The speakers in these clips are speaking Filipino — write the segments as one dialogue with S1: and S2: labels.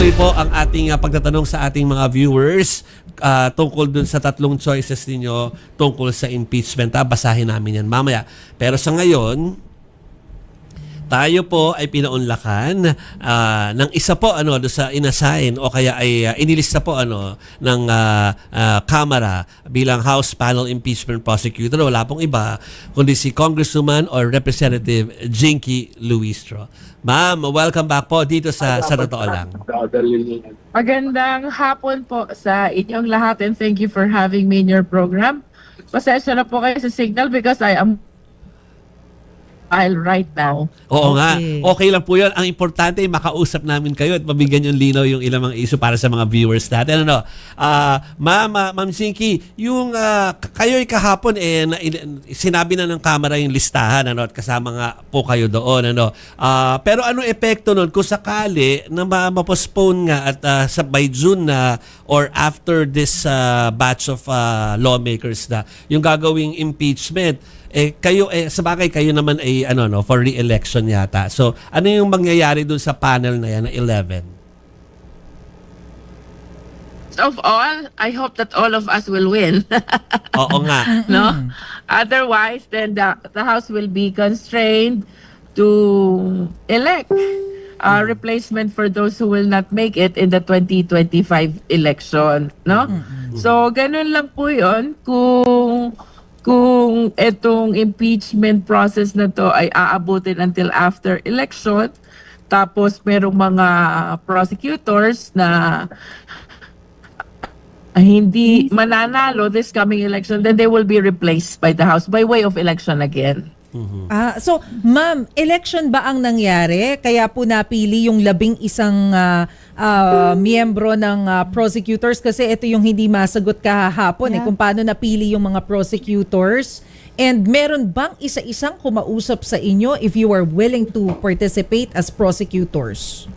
S1: Ito po ang ating uh, pagtatanong sa ating mga viewers ah, tungkol dun sa tatlong choices ninyo tungkol sa impeachment. Ah, basahin namin yan mamaya. Pero sa ngayon, tayo po ay pinaunlakan ah, ng isa po ano do sa inassign o kaya ay ah, inilista po ano ng ah, ah, Kamara bilang House Panel Impeachment Prosecutor wala pong iba kundi si Congresswoman or Representative Jinky Luistro. Ma'am, welcome back po dito sa sa totoo lang.
S2: Magandang hapon po sa inyong lahat and thank you for having me in your program. Pasensya na po kayo sa signal because I am I'll right now.
S1: Oo nga.
S3: Okay.
S1: Okay lang po yun. Ang importante, makausap namin kayo at mabigyan yung linaw yung ilang mga issue para sa mga viewers natin. Ano, ah Ma'am, ah, Ma'am Sinky, yung ah, k- kayo'y kahapon, eh, na, in- sinabi na ng camera yung listahan, ano, at kasama nga po kayo doon. Ano. Ah, pero anong epekto nun kung sakali na ma- ma-postpone nga at ah, sa by June na or after this ah, batch of ah, lawmakers na yung gagawing impeachment, eh kayo eh sa bagay kayo naman ay ano no for re-election yata. So ano yung mangyayari dun sa panel na yan na 11?
S2: Of all, I hope that all of us will win.
S1: Oo nga.
S2: no? Otherwise, then the, the House will be constrained to elect a replacement for those who will not make it in the 2025 election, no? So, ganun lang po 'yon kung kung etong impeachment process na to ay aabutin until after election tapos merong mga prosecutors na hindi mananalo this coming election, then they will be replaced by the House by way of election again.
S3: Ah, so, ma'am, election ba ang nangyari? Kaya po napili yung labing isang ah, ah, miyembro ng ah, prosecutors kasi ito yung hindi masagot kahapon eh, kung paano napili yung mga prosecutors. And meron bang isa-isang kumausap sa inyo if you are willing to participate as prosecutors?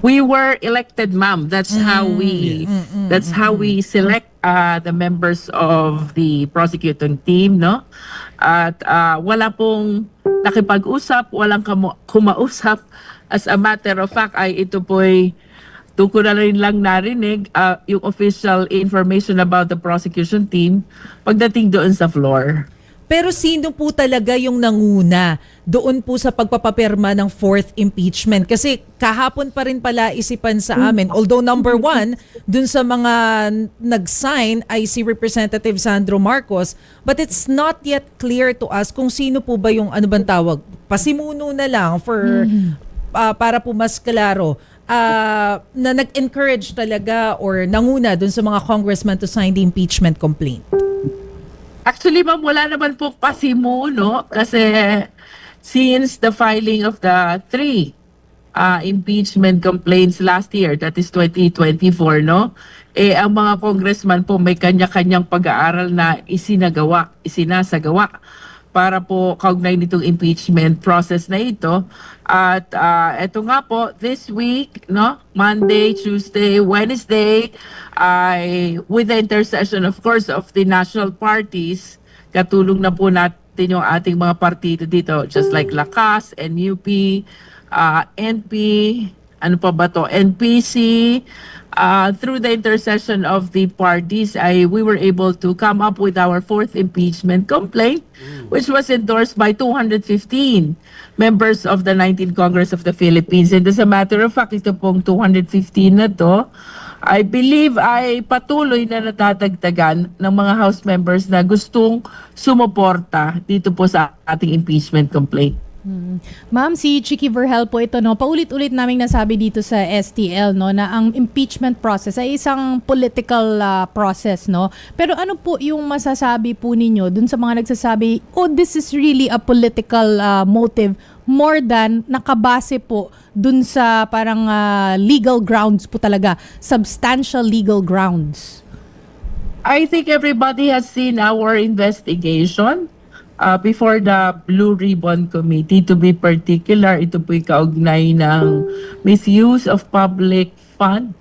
S2: We were elected, ma'am. That's how we that's how we select uh, the members of the prosecuting team, no? At uh, wala pong nakipag-usap, walang kumausap. As a matter of fact, ay ito po'y Tuko na rin lang narinig uh, yung official information about the prosecution team pagdating doon sa floor.
S3: Pero sino po talaga yung nanguna doon po sa pagpapapirma ng fourth impeachment? Kasi kahapon pa rin pala isipan sa amin. Although number one, dun sa mga nag-sign ay si Representative Sandro Marcos. But it's not yet clear to us kung sino po ba yung ano bang tawag? Pasimuno na lang for ah, para po mas klaro. ah, na nag-encourage talaga or nanguna dun sa mga congressman to sign the impeachment complaint.
S2: Actually, ma'am, wala naman po pasimuno kasi since the filing of the three uh, impeachment complaints last year, that is 2024, no? Eh, ang mga congressman po may kanya-kanyang pag-aaral na isinagawa, isinasagawa para po kaugnay nitong impeachment process na ito. At uh, eto nga po, this week, no, Monday, Tuesday, Wednesday, ay with the intercession, of course, of the national parties, katulong na po natin yung ating mga partido dito, just like Lakas, NUP, uh, NP, ano pa ba to, NPC, uh, through the intercession of the parties, ay we were able to come up with our fourth impeachment complaint, which was endorsed by 215 members of the 19th Congress of the Philippines. And as a matter of fact, ito pong 215 na to, I believe ay patuloy na natatagtagan ng mga House members na gustong sumuporta dito po sa ating impeachment complaint.
S4: Ma'am, si Chiki Verhel po ito, no? Paulit-ulit naming nasabi dito sa STL, no? Na ang impeachment process ay isang political ah, process, no? Pero ano po yung masasabi po ninyo dun sa mga nagsasabi, oh, this is really a political ah, motive more than nakabase po dun sa parang ah, legal grounds po talaga, substantial legal grounds.
S2: I think everybody has seen our investigation uh, before the Blue Ribbon Committee. To be particular, ito po'y kaugnay ng misuse of public fund.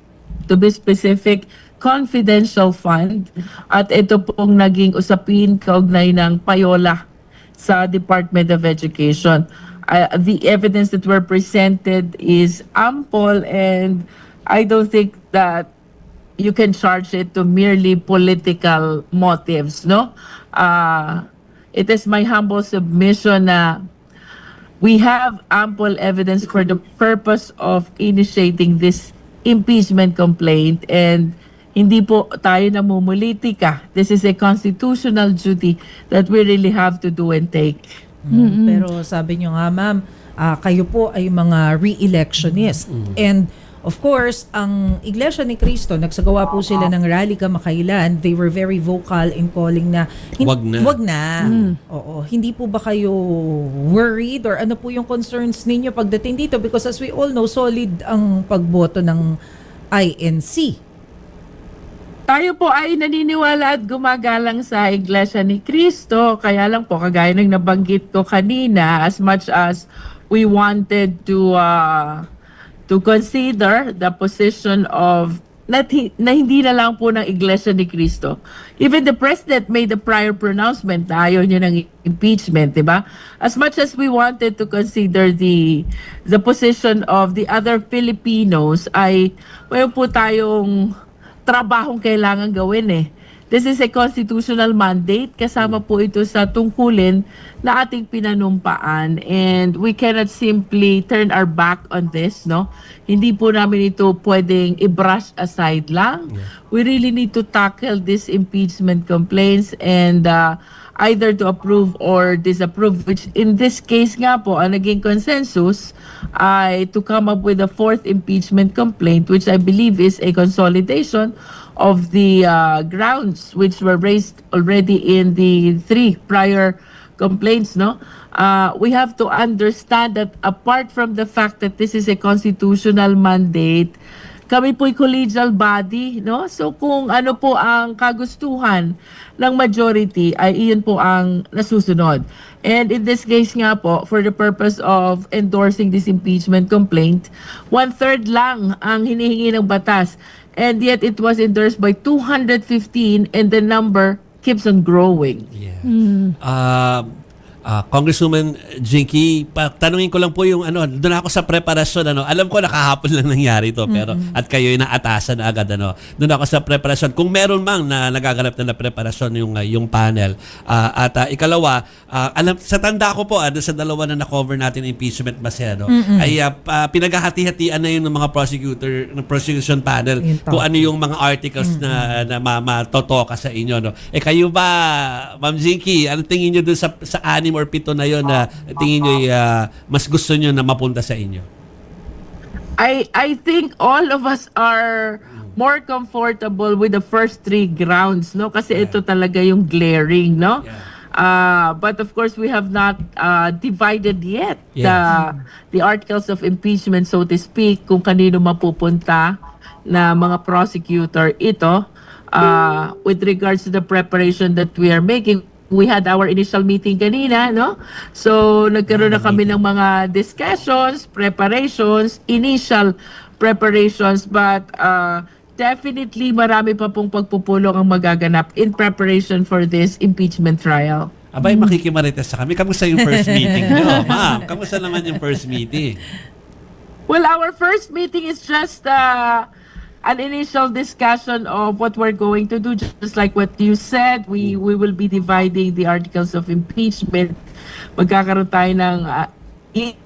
S2: To be specific, confidential fund. At ito pong naging usapin kaugnay ng payola sa Department of Education. uh, the evidence that were presented is ample and I don't think that you can charge it to merely political motives, no? Uh, it is my humble submission na we have ample evidence for the purpose of initiating this impeachment complaint and hindi po tayo namumulitika. This is a constitutional duty that we really have to do and take.
S3: Pero sabi nyo nga, ma'am, ah, kayo po ay mga re-electionist. And of course, ang Iglesia ni Cristo, nagsagawa po sila ng rally kamakailan. They were very vocal in calling na, hin-
S1: Wag na.
S3: Wag na. Oo. Hindi po ba kayo worried or ano po yung concerns ninyo pagdating dito? Because as we all know, solid ang pagboto ng INC.
S2: Tayo po ay naniniwala at gumagalang sa Iglesia ni Cristo. Kaya lang po, kagaya ng nabanggit ko kanina, as much as we wanted to uh, to consider the position of na, na hindi na lang po ng Iglesia ni Cristo. Even the President made a prior pronouncement na ayaw niya ng impeachment, di ba? As much as we wanted to consider the the position of the other Filipinos, ay mayroon po tayong trabahong kailangan gawin eh. This is a constitutional mandate. Kasama po ito sa tungkulin na ating pinanumpaan. And we cannot simply turn our back on this, no? Hindi po namin ito pwedeng i-brush aside lang. We really need to tackle these impeachment complaints and uh, either to approve or disapprove, which in this case nga po, ang naging consensus ay to come up with a fourth impeachment complaint, which I believe is a consolidation of the uh, grounds which were raised already in the three prior complaints, no? Uh, we have to understand that apart from the fact that this is a constitutional mandate, kami po'y collegial body, no? So kung ano po ang kagustuhan ng majority ay iyon po ang nasusunod. And in this case nga po, for the purpose of endorsing this impeachment complaint, one-third lang ang hinihingi ng batas. And yet it was endorsed by 215 and the number keeps on growing.
S1: Yeah. Ah, ah, Congresswoman Jinky, tanungin ko lang po yung ano, doon ako sa preparasyon ano. Alam ko nakahapon lang nangyari to pero at kayo na atasan na agad ano. Doon ako sa preparasyon. Kung meron mang na nagaganap na, na preparasyon yung ah, yung panel. Ah, at ah, ikalawa, ah, alam sa tanda ko po doon sa dalawa na na-cover natin impeachment Maseno, ay ah, pa- pinaghahati-hatian na yun ng mga prosecutor ng prosecution panel kung ano yung mga articles na na ma- matotoka sa inyo no. Eh kayo ba, Ma'am Zinky, ano tingin niyo doon sa sa anim or pito na yon na tingin niyo ah, mas gusto niyo na mapunta sa inyo?
S2: I I think all of us are more comfortable with the first three grounds, no? Kasi ito talaga yung glaring, no?
S1: Yeah.
S2: Uh, but of course, we have not uh, divided yet the the articles of impeachment, so to speak, kung kanino mapupunta na mga prosecutor ito. Uh, with regards to the preparation that we are making, we had our initial meeting kanina, no? So, nagkaroon na kami ng mga discussions, preparations, initial preparations, but uh, definitely marami pa pong pagpupulong ang magaganap in preparation for this impeachment trial.
S1: Abay, makikimarites sa kami. Kamusta yung first meeting niyo? Ma'am, kamusta naman yung first meeting?
S2: Well, our first meeting is just uh, an initial discussion of what we're going to do. Just like what you said, we we will be dividing the articles of impeachment. Magkakaroon tayo ng uh,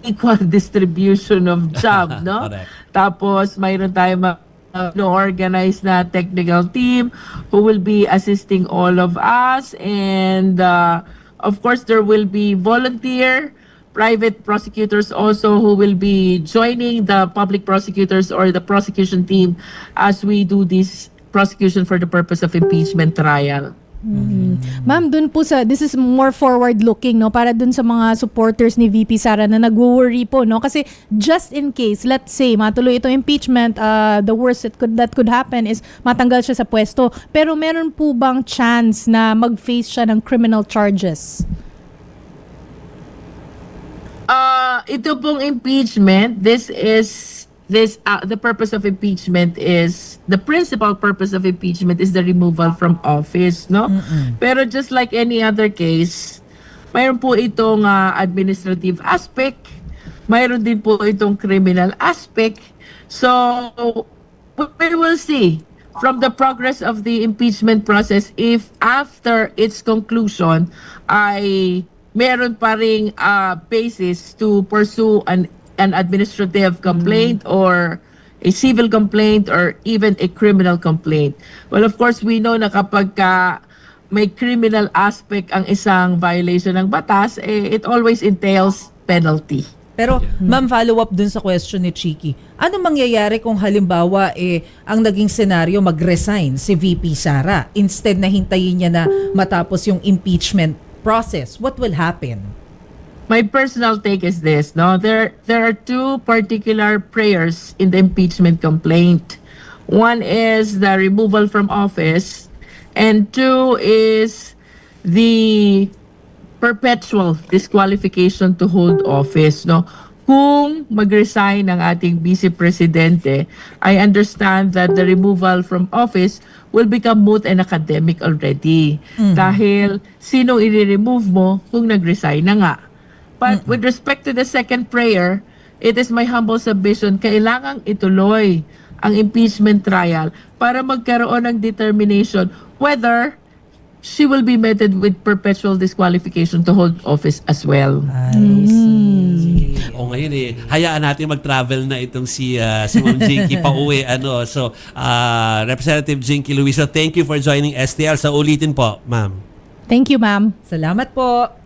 S2: equal distribution of job, no? Tapos mayroon tayo ma- uh, no organized na technical team who will be assisting all of us and uh, of course there will be volunteer private prosecutors also who will be joining the public prosecutors or the prosecution team as we do this prosecution for the purpose of impeachment trial.
S4: Ma'am, dun po sa, this is more forward-looking, no? Para dun sa mga supporters ni VP Sara na nagwo-worry po, no? Kasi just in case, let's say, matuloy itong impeachment, uh, the worst that could, that could happen is matanggal siya sa pwesto. Pero meron po bang chance na mag-face siya ng criminal charges?
S2: Uh, ito pong impeachment, this is this uh, the purpose of impeachment is the principal purpose of impeachment is the removal from office, no? Pero just like any other case, mayroon po itong ah, administrative aspect, mayroon din po itong criminal aspect. So, we will see from the progress of the impeachment process if after its conclusion ay meron pa ring ah, basis to pursue an an administrative complaint or a civil complaint or even a criminal complaint. Well, of course, we know na kapag ka may criminal aspect ang isang violation ng batas, eh, it always entails penalty.
S3: Pero ma'am, follow up dun sa question ni Chiki. Ano mangyayari kung halimbawa eh ang naging senaryo mag-resign si VP Sara instead na hintayin niya na matapos yung impeachment process? What will happen?
S2: My personal take is this, no? There there are two particular prayers in the impeachment complaint. One is the removal from office and two is the perpetual disqualification to hold office, no? Kung mag-resign ang ating vice presidente, I understand that the removal from office will become moot and academic already. Dahil sino i-remove mo kung nag-resign na nga. But with respect to the second prayer, it is my humble submission, kailangang ituloy ang impeachment trial para magkaroon ng determination whether she will be meted with perpetual disqualification to hold office as well.
S3: I see.
S1: O ngayon eh, hayaan natin mag-travel na itong si, ah, si Ma'am Jinky pauwi. Ano. So, ah, Representative Jinky Luiso, thank you for joining STL. Sa ulitin po, ma'am.
S4: Thank you, ma'am.
S3: Salamat po.